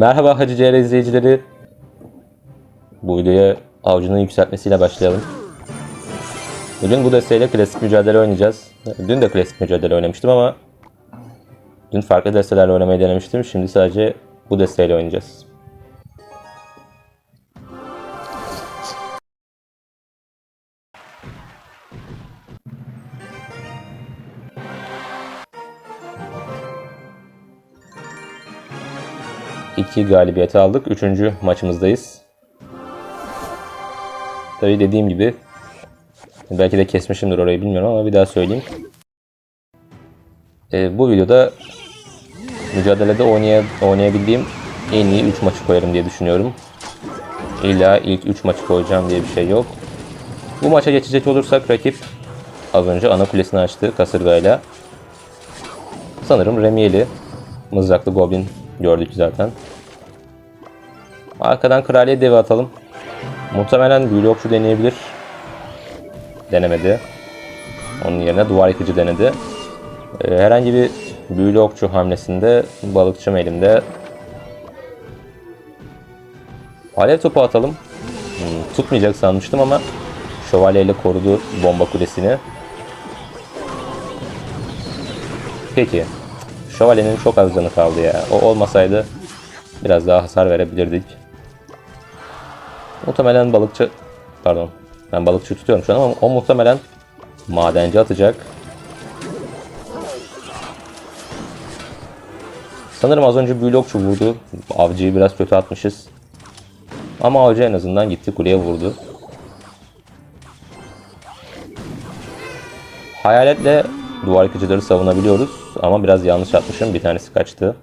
Merhaba Hacı CR izleyicileri. Bu videoya avcının yükseltmesiyle başlayalım. Bugün bu desteğiyle klasik mücadele oynayacağız. Dün de klasik mücadele oynamıştım ama dün farklı destelerle oynamayı denemiştim. Şimdi sadece bu desteğiyle oynayacağız. İki galibiyeti aldık. Üçüncü maçımızdayız. Tabii dediğim gibi belki de kesmişimdir orayı bilmiyorum ama bir daha söyleyeyim. Ee, bu videoda mücadelede oynaya, oynayabildiğim en iyi 3 maçı koyarım diye düşünüyorum. İlla ilk 3 maçı koyacağım diye bir şey yok. Bu maça geçecek olursak rakip az önce ana kulesini açtı kasırgayla. Sanırım Remiyeli. Mızraklı Goblin gördük zaten. Arkadan kraliyet devi atalım. Muhtemelen büyülü okçu deneyebilir. Denemedi. Onun yerine duvar yıkıcı denedi. Ee, herhangi bir büyülü okçu hamlesinde balıkçım elimde. Alev topu atalım. Hmm, tutmayacak sanmıştım ama şövalyeyle korudu bomba kulesini. Peki. Şövalyenin çok az canı kaldı ya. O olmasaydı biraz daha hasar verebilirdik. Muhtemelen balıkçı... Pardon. Ben balıkçı tutuyorum şu an ama o muhtemelen madenci atacak. Sanırım az önce büyülü okçu vurdu. Avcıyı biraz kötü atmışız. Ama avcı en azından gitti kuleye vurdu. Hayaletle duvar yıkıcıları savunabiliyoruz. Ama biraz yanlış atmışım. Bir tanesi kaçtı.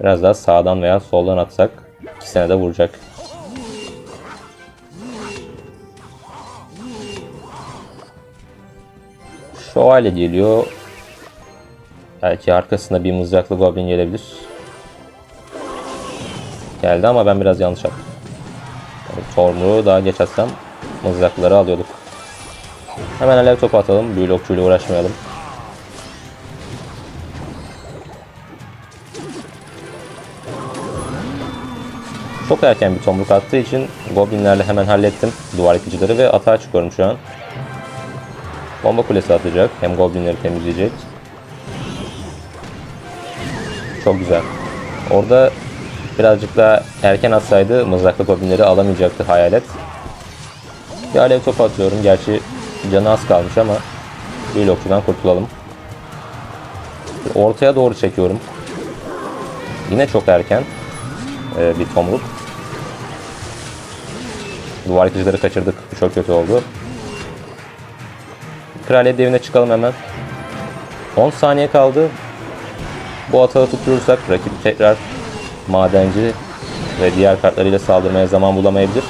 Biraz daha sağdan veya soldan atsak ikisine de vuracak. Şövalye geliyor. Belki arkasında bir mızraklı goblin gelebilir. Geldi ama ben biraz yanlış attım. Yani Tormuru daha geç atsam mızrakları alıyorduk. Hemen alev topu atalım. Büyülü okçuyla uğraşmayalım. Çok erken bir tomruk attığı için goblinlerle hemen hallettim duvar yıkıcıları ve atağa çıkıyorum şu an. Bomba kulesi atacak. Hem goblinleri temizleyecek. Çok güzel. Orada birazcık daha erken atsaydı mızraklı goblinleri alamayacaktı hayalet. Bir alev topu atıyorum. Gerçi canı az kalmış ama bir okçudan kurtulalım. Ortaya doğru çekiyorum. Yine çok erken ee, bir tomruk. Duvar yıkıcıları kaçırdık. Çok kötü oldu. Kraliyet devine çıkalım hemen. 10 saniye kaldı. Bu atağı tutturursak rakip tekrar madenci ve diğer kartlarıyla saldırmaya zaman bulamayabilir.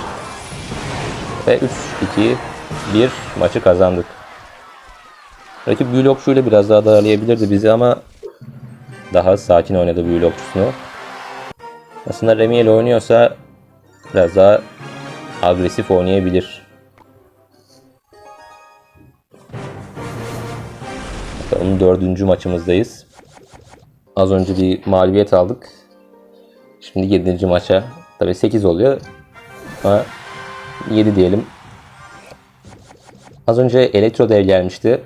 Ve 3, 2, 1 maçı kazandık. Rakip büyülü okçuyla biraz daha darlayabilirdi bizi ama daha sakin oynadı büyülü okçusunu. Aslında Remy ile oynuyorsa biraz daha agresif oynayabilir. Bakalım dördüncü maçımızdayız. Az önce bir mağlubiyet aldık. Şimdi 7. maça. Tabi 8 oluyor. Ama 7 diyelim. Az önce Elektro Dev gelmişti.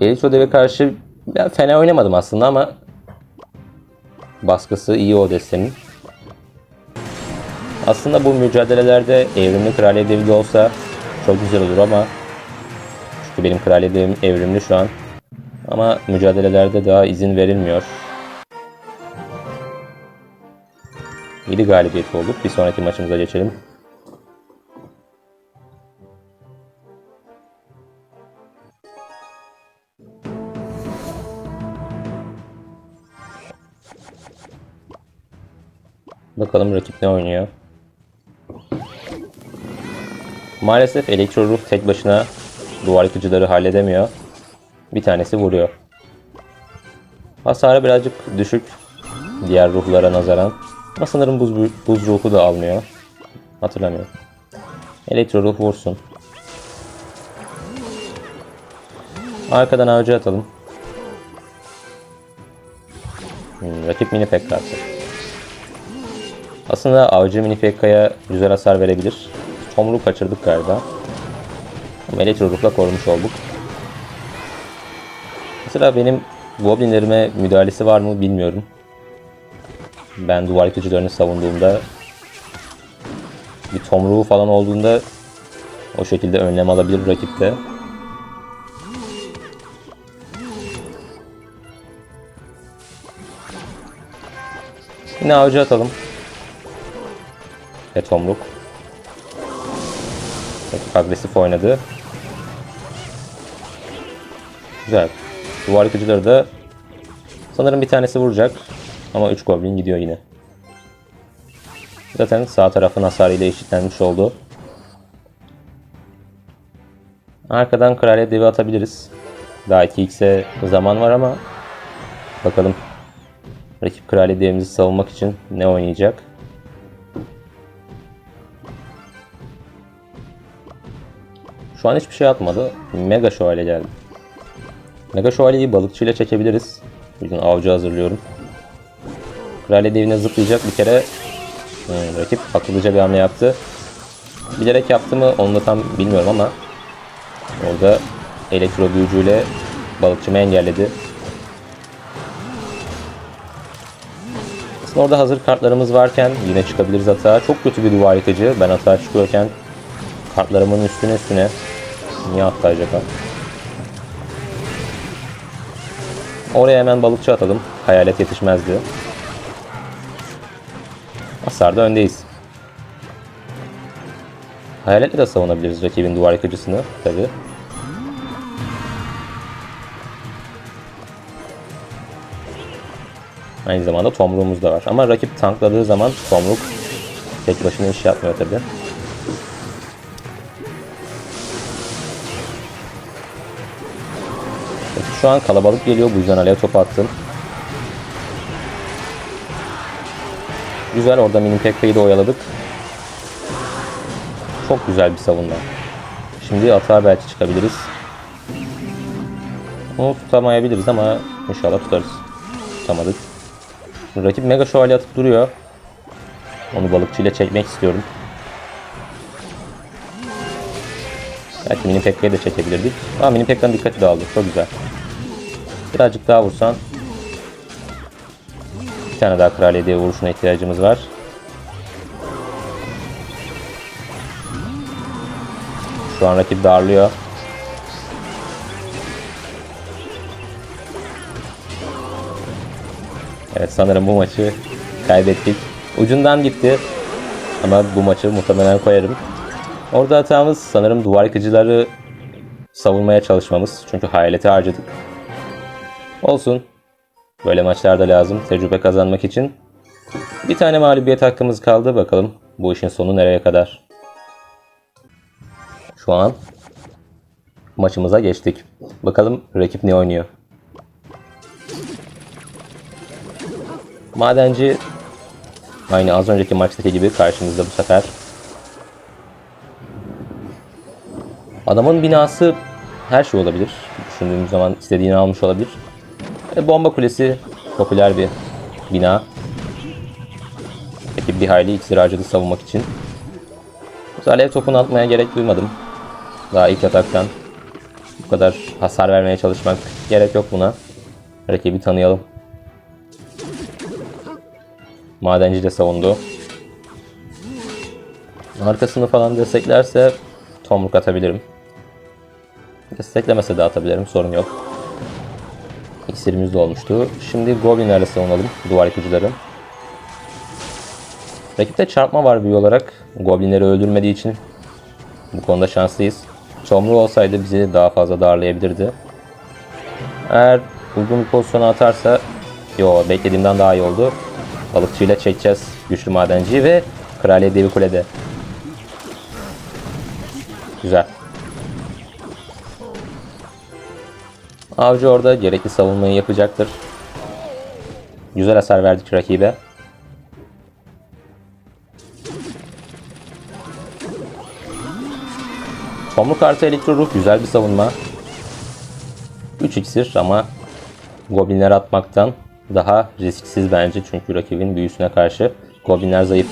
Elektro Dev'e karşı ben fena oynamadım aslında ama baskısı iyi o destenin. Aslında bu mücadelelerde evrimli kraliyet devi de olsa çok güzel olur ama çünkü benim kraliyet devim evrimli şu an. Ama mücadelelerde daha izin verilmiyor. 7 galibiyet olduk. Bir sonraki maçımıza geçelim. Bakalım rakip ne oynuyor. Maalesef elektro ruh tek başına duvar yıkıcıları halledemiyor. Bir tanesi vuruyor. Hasarı birazcık düşük diğer ruhlara nazaran. Ama sanırım buz, buz ruhu da almıyor. Hatırlamıyorum. Elektro ruh vursun. Arkadan avcı atalım. Hmm, rakip mini pek kartı. Aslında avcı mini pekka'ya güzel hasar verebilir. Tomruğu kaçırdık galiba. Ama elektro ruhla korumuş olduk. Mesela benim goblinlerime müdahalesi var mı bilmiyorum. Ben duvar yıkıcılarını savunduğumda bir tomruğu falan olduğunda o şekilde önlem alabilir rakipte. Yine avcı atalım. Ve tomruk. Rakip agresif oynadı. Güzel. Duvar yıkıcıları da sanırım bir tanesi vuracak. Ama 3 goblin gidiyor yine. Zaten sağ tarafın hasarıyla eşitlenmiş oldu. Arkadan kraliyet devi atabiliriz. Daha 2x'e zaman var ama bakalım rakip kraliyet devimizi savunmak için ne oynayacak. Şu an hiçbir şey atmadı. Mega şövalye geldi. Mega şövalyeyi balıkçıyla çekebiliriz. Bugün avcı hazırlıyorum. Kraliyet devine zıplayacak bir kere Hmm, rakip akıllıca bir hamle yaptı. Bilerek yaptı mı onu da tam bilmiyorum ama orada elektro büyücüyle balıkçımı engelledi. Aslında orada hazır kartlarımız varken yine çıkabiliriz hata. Çok kötü bir duvar yıkıcı. Ben hata çıkıyorken kartlarımın üstüne üstüne niye attı acaba? Oraya hemen balıkçı atalım. Hayalet yetişmezdi. Hasarda öndeyiz. Hayaletle de savunabiliriz rakibin duvar yıkıcısını tabi. Aynı zamanda tomruğumuz da var. Ama rakip tankladığı zaman tomruk tek başına iş yapmıyor tabi. Şu an kalabalık geliyor bu yüzden alev topu attım. Güzel orada mini Pekka'yı da oyaladık. Çok güzel bir savunma. Şimdi atağa belki çıkabiliriz. Onu tutamayabiliriz ama inşallah tutarız. Tutamadık. Rakip mega şövalye atıp duruyor. Onu balıkçıyla çekmek istiyorum. Belki mini Pekka'yı da çekebilirdik. Ama mini Pekka'nın dikkati dağıldı. Çok güzel. Birazcık daha vursan bir tane daha kraliyeye vuruşuna ihtiyacımız var. Şu an rakip darlıyor. Evet sanırım bu maçı kaybettik. Ucundan gitti. Ama bu maçı muhtemelen koyarım. Orada hatamız sanırım duvar yıkıcıları savunmaya çalışmamız. Çünkü hayaleti harcadık. Olsun. Böyle maçlarda lazım tecrübe kazanmak için. Bir tane mağlubiyet hakkımız kaldı. Bakalım bu işin sonu nereye kadar. Şu an maçımıza geçtik. Bakalım rakip ne oynuyor. Madenci aynı az önceki maçtaki gibi karşımızda bu sefer. Adamın binası her şey olabilir. Düşündüğümüz zaman istediğini almış olabilir. E, bomba kulesi popüler bir bina. Peki bir hayli iksir savunmak için. Alev topunu atmaya gerek duymadım. Daha ilk ataktan bu kadar hasar vermeye çalışmak gerek yok buna. Rakibi tanıyalım. Madenci de savundu. Arkasını falan desteklerse tomruk atabilirim. Desteklemese de atabilirim sorun yok. İksirimiz de olmuştu. Şimdi Goblinlerle savunalım duvar yıkıcıları. Rakipte çarpma var büyü olarak. Goblinleri öldürmediği için bu konuda şanslıyız. Tomru olsaydı bizi daha fazla darlayabilirdi. Eğer uygun bir pozisyona atarsa yo beklediğimden daha iyi oldu. Balıkçıyla çekeceğiz güçlü madenciyi ve Kraliyet Devi Kule'de. Güzel. Avcı orada gerekli savunmayı yapacaktır. Güzel hasar verdik rakibe. Tomruk artı elektro ruh güzel bir savunma. 3 iksir ama goblinler atmaktan daha risksiz bence çünkü rakibin büyüsüne karşı. Goblinler zayıf.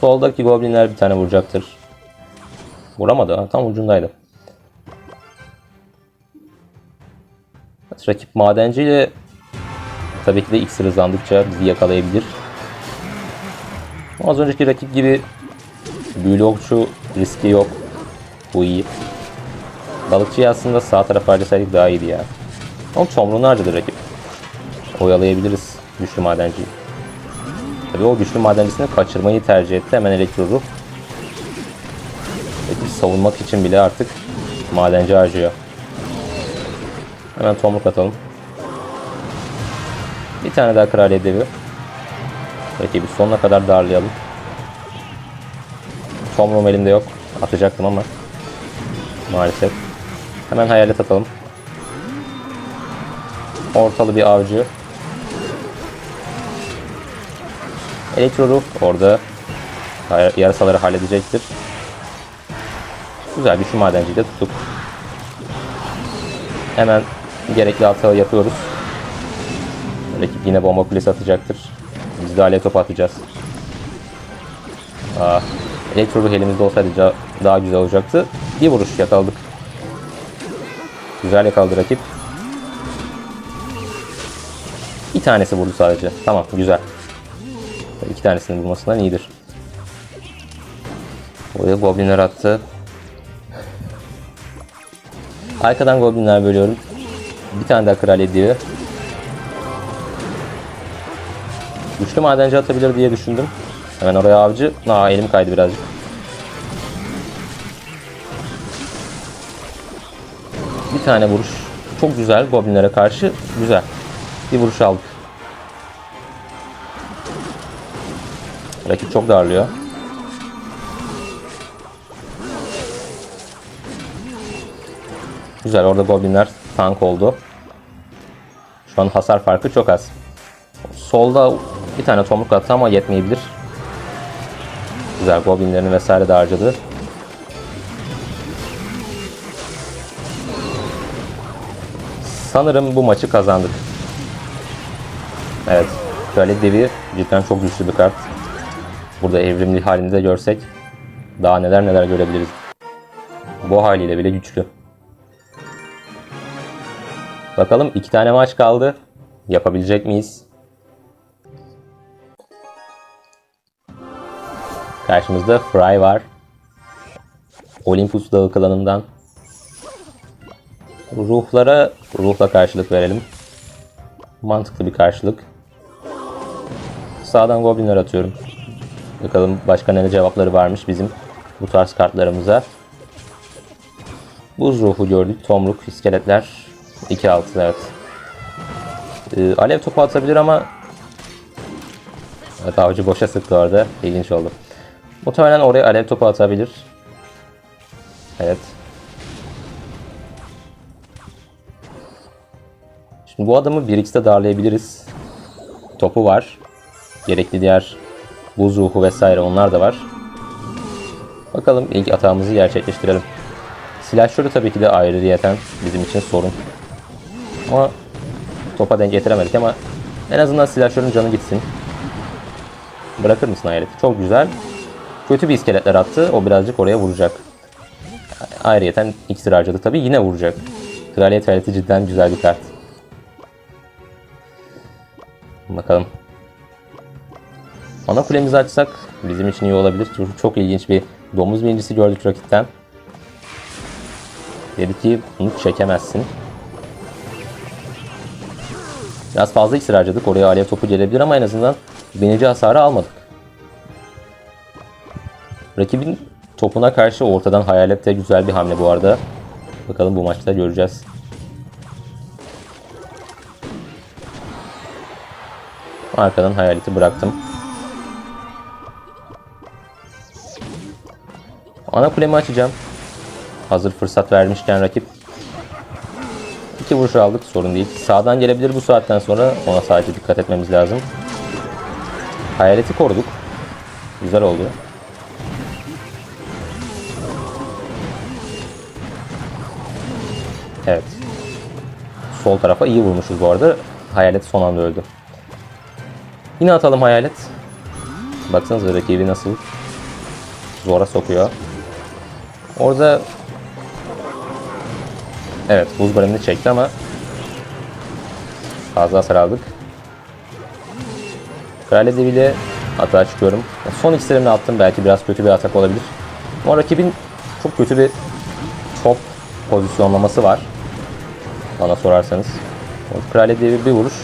Soldaki goblinler bir tane vuracaktır. Vuramadı. ha, Tam ucundaydı. Evet, rakip madenciyle tabii ki de iksir hızlandıkça bizi yakalayabilir. Az önceki rakip gibi büyülü riski yok. Bu iyi. Balıkçıyı aslında sağ tarafa harcasaydık daha iyiydi ya. Ama tomruğunu harcadı rakip. Oyalayabiliriz güçlü madenciyi. Tabii o güçlü madencisini kaçırmayı tercih etti. Hemen elektro ruh. Savunmak için bile artık madenci harcıyor. Hemen tomruk atalım. Bir tane daha kraliyet devi. Rakibi sonuna kadar darlayalım. Tomruğum elimde yok. Atacaktım ama maalesef. Hemen hayalet atalım. Ortalı bir avcı. Elektro ruh orada yarasaları halledecektir. Güzel bir şu madenciyi de tuttuk. Hemen gerekli hata yapıyoruz. Rakip yine bomba kulesi atacaktır. Biz de alev topu atacağız. Aa, elektro ruh elimizde olsaydı daha güzel olacaktı. Bir vuruş yakaladık. Güzel yakaladı rakip. Bir tanesi vurdu sadece. Tamam güzel. İki tanesini vurmasından iyidir. Oraya goblinler attı. Arkadan goblinler bölüyorum. Bir tane daha kral ediyor. Güçlü madenci atabilir diye düşündüm. Hemen oraya avcı. Aa elim kaydı birazcık. Bir tane vuruş. Çok güzel goblinlere karşı. Güzel. Bir vuruş aldık. Rakip çok darlıyor. Güzel orada goblinler tank oldu. Şu an hasar farkı çok az. Solda bir tane tomruk attı ama yetmeyebilir. Güzel goblinlerini vesaire de harcadı. Sanırım bu maçı kazandık. Evet. Şöyle devi cidden çok güçlü bir kart. Burada evrimli halini de görsek daha neler neler görebiliriz. Bu haliyle bile güçlü. Bakalım iki tane maç kaldı. Yapabilecek miyiz? Karşımızda Fry var. Olympus Dağı klanından. Ruhlara ruhla karşılık verelim. Mantıklı bir karşılık. Sağdan goblinler atıyorum. Bakalım başka ne cevapları varmış bizim bu tarz kartlarımıza. Buz ruhu gördük. Tomruk, iskeletler. 2-6 evet. Ee, alev topu atabilir ama Evet avcı boşa sıktı orada. İlginç oldu. Muhtemelen oraya alev topu atabilir. Evet. Şimdi bu adamı 1x'te darlayabiliriz. Topu var. Gerekli diğer buz ruhu vesaire onlar da var. Bakalım ilk atağımızı gerçekleştirelim. Silahşörü tabii ki de ayrıyeten bizim için sorun. Ama topa denk getiremedik ama en azından silahşörün canı gitsin. Bırakır mısın hayaleti? Çok güzel. Kötü bir iskeletler attı. O birazcık oraya vuracak. Ayrıyeten iksir harcadı tabii yine vuracak. Kraliyet hayaleti cidden güzel bir kart. Bakalım. Ana kulemizi açsak bizim için iyi olabilir. Çünkü çok ilginç bir domuz birincisi gördük rakipten. Dedi ki bunu çekemezsin. Biraz fazla iksir harcadık. Oraya alev topu gelebilir ama en azından binici hasarı almadık. Rakibin topuna karşı ortadan hayalet de güzel bir hamle bu arada. Bakalım bu maçta göreceğiz. Arkadan hayaleti bıraktım. Ana kulemi açacağım. Hazır fırsat vermişken rakip. İki vuruş aldık sorun değil. Sağdan gelebilir bu saatten sonra. Ona sadece dikkat etmemiz lazım. Hayaleti koruduk. Güzel oldu. Evet. sol tarafa iyi vurmuşuz bu arada. Hayalet son anda öldü. Yine atalım hayalet. Baksanıza rakibi nasıl zora sokuyor. Orada Evet buz baremini çekti ama fazla hasar aldık. Kraliyet deviyle atağa çıkıyorum. Son iksirimle attım. Belki biraz kötü bir atak olabilir. Ama rakibin çok kötü bir top pozisyonlaması var. Bana sorarsanız. Kraliyet devi bir vuruş.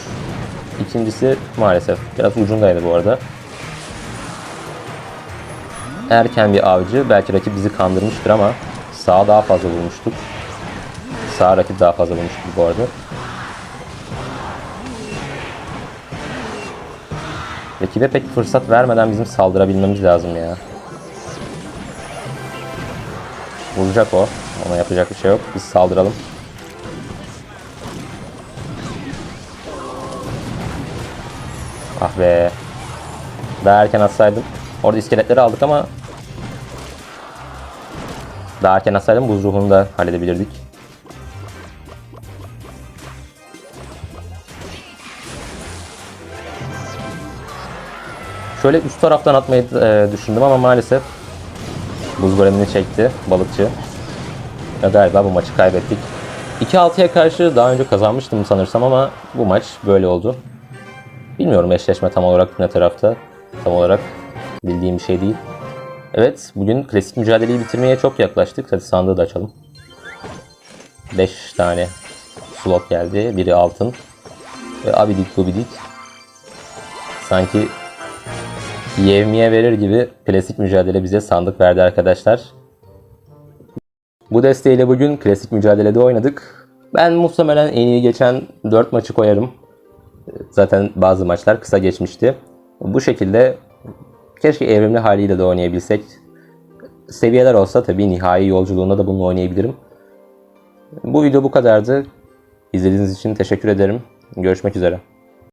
İkincisi maalesef biraz ucundaydı bu arada. Erken bir avcı. Belki rakip bizi kandırmıştır ama sağa daha fazla vurmuştuk. Sağ rakip daha fazla vurmuştur bu arada. Rakibe pek fırsat vermeden bizim saldırabilmemiz lazım ya. Vuracak o. Ona yapacak bir şey yok. Biz saldıralım. Ah be. Daha erken atsaydım. Orada iskeletleri aldık ama daha erken atsaydım buz ruhunu da halledebilirdik. Şöyle üst taraftan atmayı e, düşündüm ama maalesef buz golemini çekti balıkçı. Ya galiba bu maçı kaybettik. 2-6'ya karşı daha önce kazanmıştım sanırsam ama bu maç böyle oldu. Bilmiyorum eşleşme tam olarak ne tarafta. Tam olarak bildiğim bir şey değil. Evet bugün klasik mücadeleyi bitirmeye çok yaklaştık. Hadi sandığı da açalım. 5 tane slot geldi. Biri altın. Ve abidik gubidik. Sanki yevmiye verir gibi klasik mücadele bize sandık verdi arkadaşlar. Bu desteğiyle bugün klasik mücadelede oynadık. Ben muhtemelen en iyi geçen 4 maçı koyarım. Zaten bazı maçlar kısa geçmişti. Bu şekilde keşke evrimli haliyle de oynayabilsek. Seviyeler olsa tabii nihai yolculuğunda da bununla oynayabilirim. Bu video bu kadardı. İzlediğiniz için teşekkür ederim. Görüşmek üzere.